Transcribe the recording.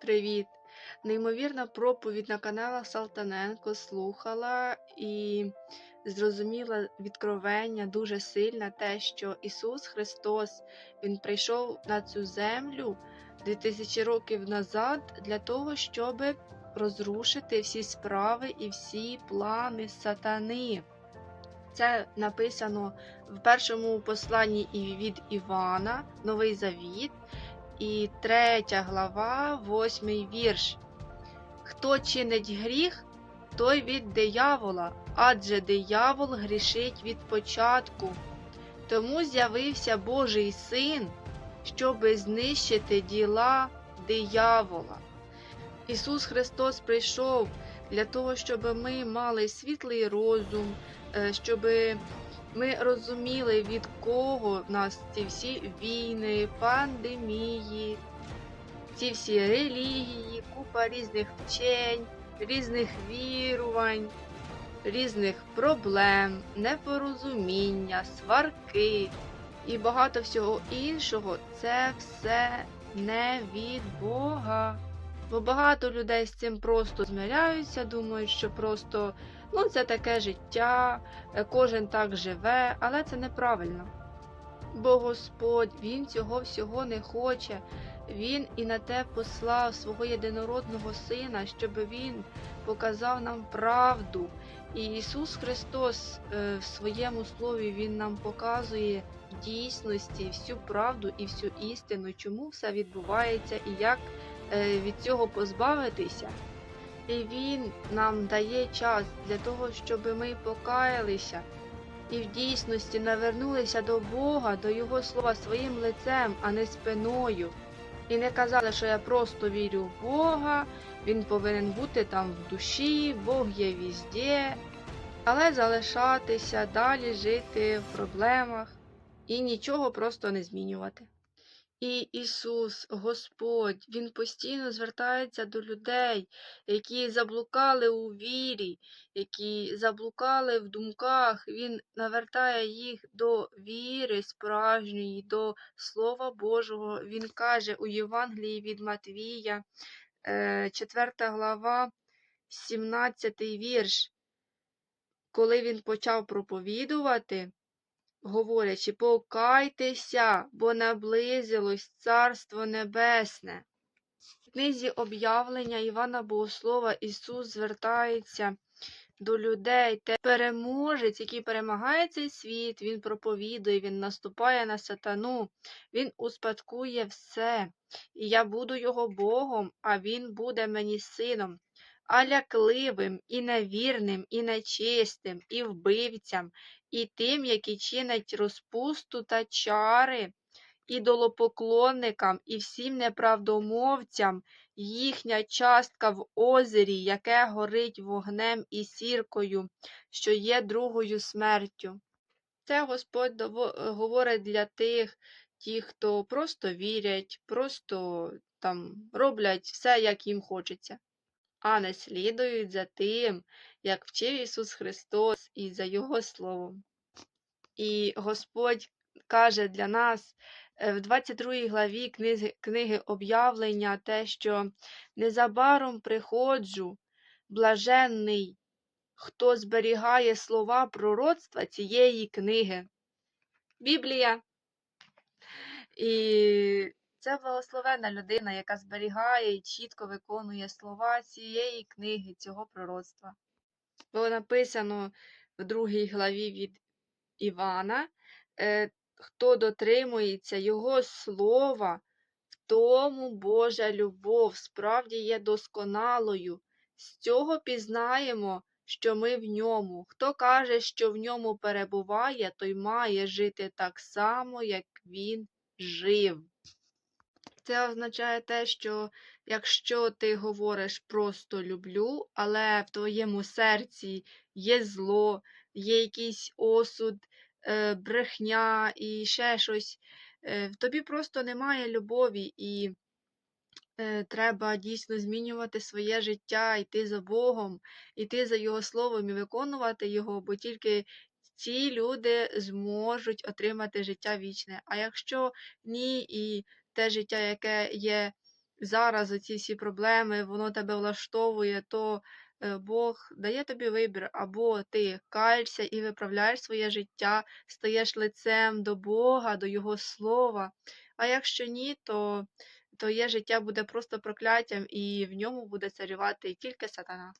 Привіт! Неймовірна проповідь на каналах Салтаненко слухала і зрозуміла відкровення дуже сильне те, що Ісус Христос Він прийшов на цю землю 2000 років назад для того, щоб розрушити всі справи і всі плани сатани. Це написано в першому посланні від Івана, Новий Завіт, і третя глава, восьмий вірш. Хто чинить гріх, той від диявола, адже диявол грішить від початку. Тому з'явився Божий син, щоби знищити діла диявола. Ісус Христос прийшов для того, щоб ми мали світлий розум, е, щоб ми розуміли, від кого в нас ці всі війни, пандемії, ці всі релігії, купа різних вчень, різних вірувань, різних проблем, непорозуміння, сварки і багато всього іншого. Це все не від Бога. Бо багато людей з цим просто змиряються, думають, що просто ну, це таке життя, е, кожен так живе, але це неправильно. Бо Господь, Він цього всього не хоче. Він і на те послав свого єдинородного Сина, щоб Він показав нам правду. І Ісус Христос е, в своєму слові Він нам показує дійсності всю правду і всю істину, чому все відбувається і як від цього позбавитися. І Він нам дає час для того, щоб ми покаялися і в дійсності навернулися до Бога, до Його слова своїм лицем, а не спиною. І не казали, що я просто вірю в Бога, Він повинен бути там в душі, Бог є візде, але залишатися далі жити в проблемах і нічого просто не змінювати. І Ісус, Господь, Він постійно звертається до людей, які заблукали у вірі, які заблукали в думках. Він навертає їх до віри справжньої, до Слова Божого. Він каже у Євангелії від Матвія, 4 глава, 17 вірш. Коли він почав проповідувати, говорячи, покайтеся, бо наблизилось Царство Небесне. В книзі об'явлення Івана Богослова Ісус звертається до людей, те переможець, який перемагає цей світ, Він проповідує, Він наступає на сатану, Він успадкує все, і я буду його Богом, а Він буде мені сином. А лякливим, і невірним, і нечистим, і вбивцям, і тим, які чинять розпусту та чари, ідолопоклонникам і всім неправдомовцям, їхня частка в озері, яке горить вогнем і сіркою, що є другою смертю. Це Господь говорить для тих, ті, хто просто вірять, просто там роблять все, як їм хочеться, а не слідують за тим, як вчив Ісус Христос і за Його Словом. І Господь каже для нас е, в 22 главі книги, книги об'явлення те, що незабаром приходжу, блаженний, хто зберігає слова пророцтва цієї книги. Біблія. І це благословенна людина, яка зберігає і чітко виконує слова цієї книги, цього пророцтва. Було написано в другій главі від Івана, е, хто дотримується Його слова, в тому Божа любов справді є досконалою. З цього пізнаємо, що ми в ньому. Хто каже, що в ньому перебуває, той має жити так само, як він жив. Це означає те, що якщо ти говориш просто люблю, але в твоєму серці є зло, є якийсь осуд, е, брехня і ще щось, е, в тобі просто немає любові, і е, треба дійсно змінювати своє життя, йти за Богом, йти за Його словом і виконувати його, бо тільки ці люди зможуть отримати життя вічне. А якщо ні, і те життя, яке є зараз оці всі проблеми, воно тебе влаштовує, то е, Бог дає тобі вибір, або ти каєшся і виправляєш своє життя, стаєш лицем до Бога, до Його слова. А якщо ні, то твоє життя буде просто прокляттям, і в ньому буде царювати тільки сатана.